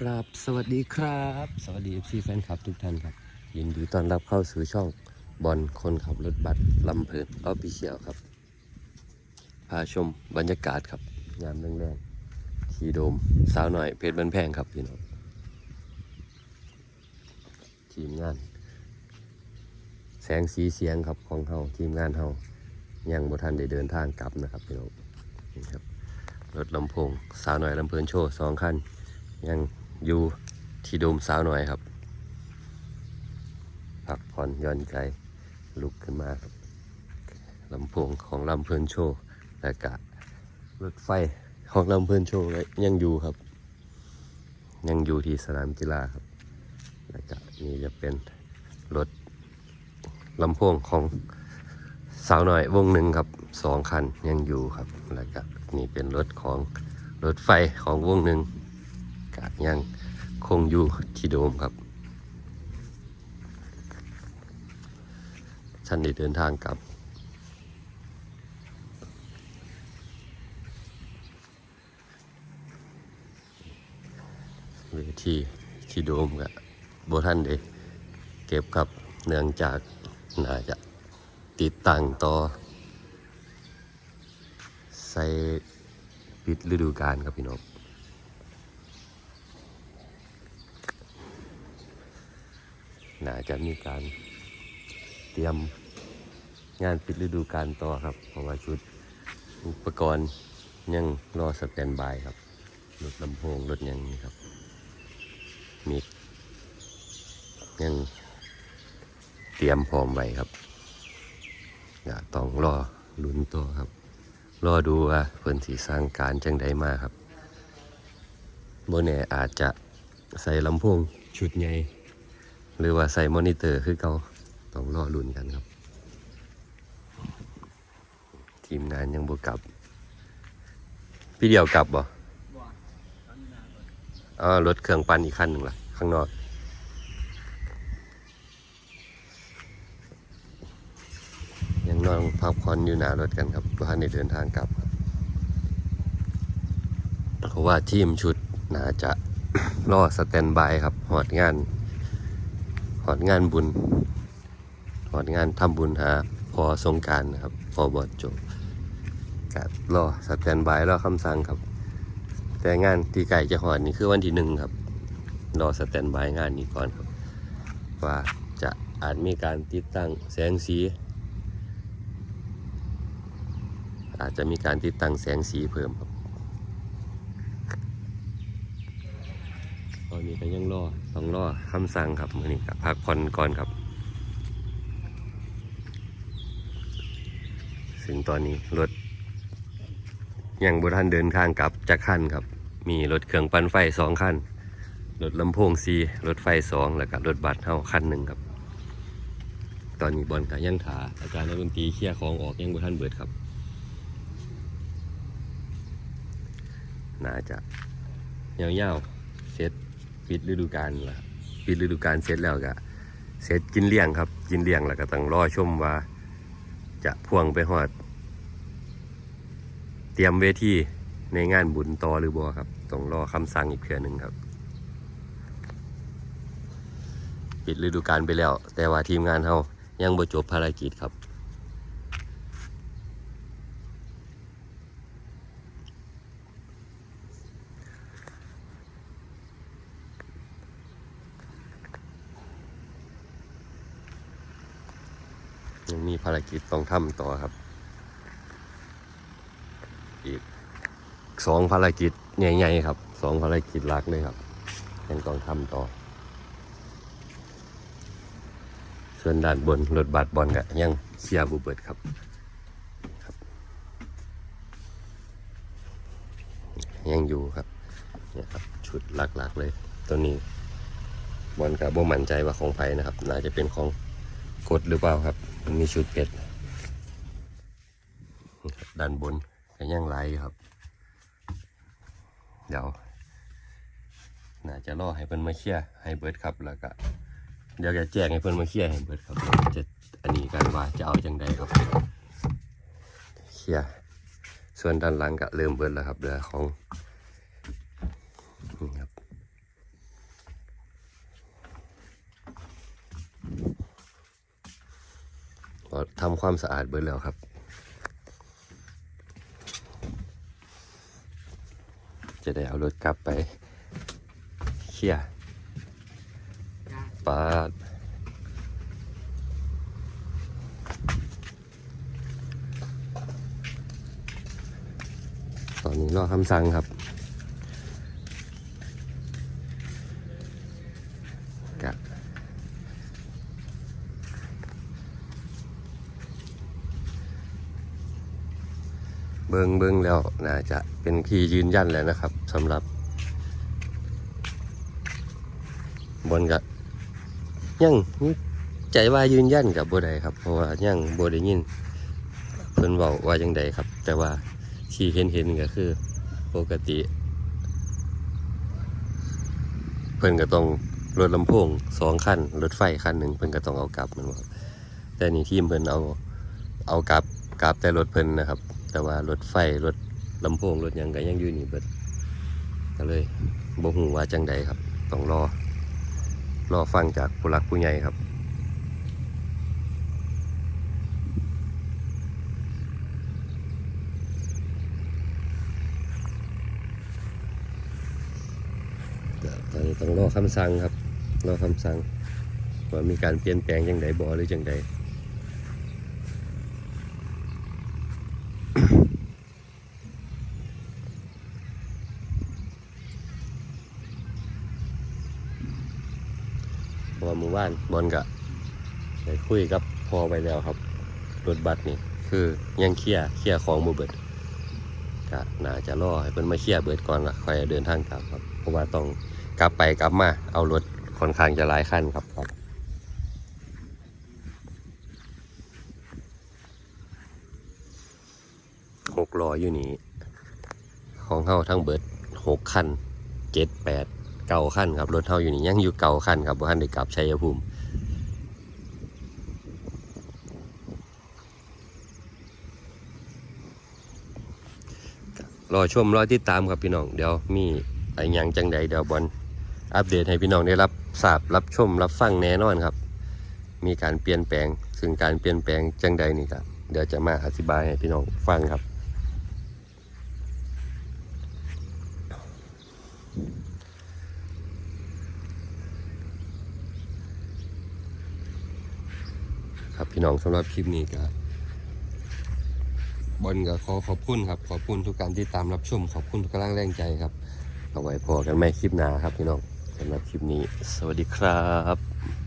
กราบสวัสดีครับ สวัสดี FC แฟนคลับทุกท่านครับ ยินดีต้อนรับเข้าสู่ช่องบอลคนขับรถบัสลำเพลินออฟฟิเชียลครับ พาชมบรรยากาศครับยามแรงๆทีโดมสาวหน่อยเพชรบันแพงครับพี่น้องทีมงาน แสงสีเสียงครับของเฮาทีมงานเฮายังบ่ทันได้เดินทางกลับนะครับพี่น้องนี่ครับรถลำโพงสาวหน่อยลำเพลินโชว์สองคันยัง อยู่ที่โดมสาวหน่อยครับ พักผ่อนย่อนใจลุกขึ้นมาครับลำโพงของลำเพลินโชว์และกะรถไฟของลำเพลินโชว์ยังอยู่ครับ ยังอยู่ที่สนามกีฬาครับและกะนี่จะเป็นรถลำโพงของสาวหน่อยวงหนึ่งครับสองคันยังอยู่ครับ แล้วก็นี่เป็นรถของรถไฟของวงหนึ่ง ยังคงอยู่ที่โดมครับท่านได้เดินทางกลับ เวทีที่โดมกับบท่านได้เก็บครับเนื่องจากน่าจะติดตั้งต่อ ใส่ปิดฤดูกาลครับพี่น้อง น่าจะมีการเตรียมงานปิดฤดูกาลต่อครับ เพราะว่าชุดอุปกรณ์ยังรอสแตนบายครับรถลำโพงรถยังนี่ครับมียังเตรียมพร้อมไว้ครับอย่าต้องรอลุ้นตัวครับ รอดูว่าเพิ่นสีสร้างการจังใดมาครับโบแน่อาจจะใส่ลำโพงชุดใหญ่ หรือว่าใส่มอนิเตอร์คือเขาต้องรอลุ้นกันครับ ทีมงานยังบกลับ พี่เดียวกลับบ่อ๋อรถเครื่องปั่นอีกคันหนึ่งล่ะ ข้างนอกยังนอนพักผ่อนอยู่หน้ารถกันครับเพื่อให้เดินทางกลับครับเพราะว่าทีมชุดน่าจะรอสแตนบายครับหอดงาน หอดงานบุญหอดงานทำบุญหาพอสงการนะครับ พอบอดจบกัรอสแตนบายรอคำสั่งครับ แต่งานที่ไก่จะหอดนี่คือวันที่หนึ่งครับ รอสแตนบายงานนี้ก่อนครับ ว่าจะอาจมีการติดตั้งแสงสี อาจจะมีการติดตั้งแสงสีเพิ่มครับ ตอนนี้ก็ยังรอต้องรอคำสั่งครับมือนี้ครับพักผ่อนก่อนครับถึงตอนนี้รถยังบุทันเดินทางกลับจากคันครับ มีรถเครื่องปั่นไฟสองคันรถลำโพงซีรถไฟสองแล้วก็รถบัสเท่าคันหนึ่งครับ ตอนนี้บอลกับยังถาอาจารย์นักดนตรีเคลียร์ของออกยังบุทันเบิดครับ น่าจะยาวๆเสร็จ ปิดฤดูกาลละปิดฤดูกาลเสร็จแล้วก็เสร็จกินเลี้ยงครับ กินเลี้ยงแล้วก็ต้องรอชมว่า จะพ่วงไปหอด เตรียมเวทีในงานบุญต่อหรือบ่ครับต้องรอคำสั่งอีกเพื่อหนึ่งครับ ปิดฤดูกาลไปแล้ว แต่ว่าทีมงานเฮายังบ่จบภารกิจครับ ยังมีภารกิจต้องทำต่อครับ อีกสองภารกิจใหญ่ๆครับสองภารกิจหลักเลยครับ ยังต้องทำต่อ ส่วนด้านบนรถบัสบอลก็ยังเคลียร์บุเบิดครับครับ ยังอยู่ครับเนี่ยครับชุดหลักๆเลยตัวนี้บอลกับบ่มั่นใจว่าของไผนะครับ น่าจะเป็นของ กดหรือเปล่าครับ มันมีชุดเป็ดด้านบนก็ยังไหลครับ เดี๋ยวน่าจะรอให้เพิ่นมาเคลียร์ให้เบิร์ดครับแล้วก็เดี๋ยวจะแจ้งให้เพิ่นมาเคลียร์ให้เบิร์ดครับจะอันนี้กันว่าจะเอาจังใดครับเคลียร์ส่วนด้านหลังก็เริ่มเบิร์ดแล้วครับเรือของนี่ครับ ก็ทำความสะอาดเบิดแล้วครับ จะได้เอารถกลับไปเคลียร์ปาดตอนนี้รอคำสั่งครับ เบิงเบิงแล้วน่าจะเป็นที่ยืนยันแล้วนะครับสำหรับบนกะยังใจว่ายืนยันกับบัวใดครับ เพราะว่ายังบัวได้ยินเพิ่นเว้าว่าจังใดครับ แต่ว่าที่เห็นเห็นก็คือปกติ เพิ่นก็ต้องรถลำโพงสองคันรถไฟคันหนึ่งเพิ่นก็ต้องเอากลับมันว่าแต่นี่ทีมเพิ่นเอาเอากลับกลับแต่รถเพิ่นนะครับ แต่ว่ารถไฟรถลำโพงรถยังก็ยังอยู่นี่เบิดก็เลยบ่ฮู้ว่าจังใดครับ ต้องรอ รอฟังจากผู้หลักผู้ใหญ่ครับตอนนี้ต้องรอคำสั่งครับ รอคำสั่งว่ามีการเปลี่ยนแปลงยังไงบ่หรือจังใด เพราะว่า หมู่บ้านบอลกะได้คุยกับพอไปแล้วครับ รถบัสนี่คือยังเคลียร์เคลียร์ของบ่เบิดก็น่าจะรอให้เพิ่นมาเคลียร์เบิดก่อนละค่อยเดินทางกลับครับ เพราะว่าต้องกลับไปกลับมาเอารถค่อนข้างจะหลายคันครับครับหกล้ออยู่นี่ของเฮาทั้งเบิดหกคันเจ็ดแปด เก่าขั้นครับรถเท่าอยู่นี่ยังอยู่เก่าขั้นครับบ่ทันได้กลับชัยภูมิรอชมรอติดตามครับพี่น้องเดี๋ยวมีอะไรหยังจังใดเดี๋ยวบอลอัปเดตให้พี่น้องได้รับทราบรับชมรับฟังแน่นอนครับ มีการเปลี่ยนแปลงซึ่งการเปลี่ยนแปลงจังใดนี่ครับเดี๋ยวจะมาอธิบายให้พี่น้องฟังครับ ครับพี่น้องสำหรับคลิปนี้ก็บอลก็ขอขอบคุณครับ ขอบคุณทุกการที่ตามรับชม ขอบคุณทุกกำลังแรงใจครับ เอาไว้พอกันไม่คลิปหน้าครับพี่น้องสำหรับคลิปนี้ สวัสดีครับ